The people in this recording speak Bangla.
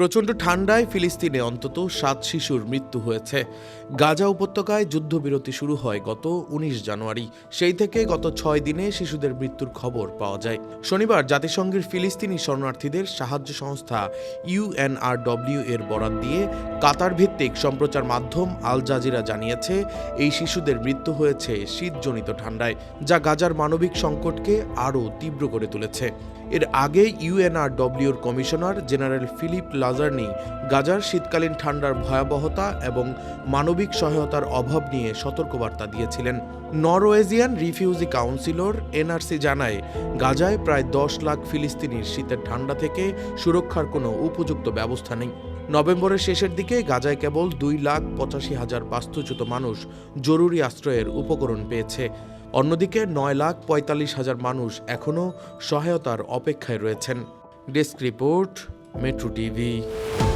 প্রচণ্ড ঠান্ডায় ফিলিস্তিনে অন্তত সাত শিশুর মৃত্যু হয়েছে। গাজা উপত্যকায় যুদ্ধবিরতি শুরু হয় গত উনিশ জানুয়ারি। সেই থেকে গত ছয় দিনে শিশুদের মৃত্যুর খবর পাওয়া যায়। শনিবার জাতিসংঘের ফিলিস্তিনি শরণার্থীদের সাহায্য সংস্থা ইউএনআরডব্লিউ এর বরাত দিয়ে কাতার ভিত্তিক সম্প্রচার মাধ্যম আল জাজিরা জানিয়েছে, এই শিশুদের মৃত্যু হয়েছে শীতজনিত ঠান্ডায়, যা গাজার মানবিক সংকটকে আরও তীব্র করে তুলেছে। এর আগে ইউএনআরডব্লিউর কমিশনার জেনারেল ফিলিপ লাজার্নি গাজার শীতকালীন ঠান্ডার ভয়াবহতা এবং মানবিক সহায়তার অভাব নিয়ে সতর্কবার্তা দিয়েছিলেন। নরওয়েজিয়ান রিফিউজি কাউন্সিলর এনআরসি জানায়, গাজায় প্রায় দশ লাখ ফিলিস্তিনির শীতের ঠান্ডা থেকে সুরক্ষার কোনো উপযুক্ত ব্যবস্থা নেই। নভেম্বরের শেষের দিকে গাজায় কেবল দুই লাখ পঁচাশি হাজার বাস্তুচ্যুত মানুষ জরুরি আশ্রয়ের উপকরণ পেয়েছে। অন্যদিকে নয় লাখ পঁয়তাল্লিশ হাজার মানুষ এখনও সহায়তার অপেক্ষায় রয়েছেন। Desk report Metro TV.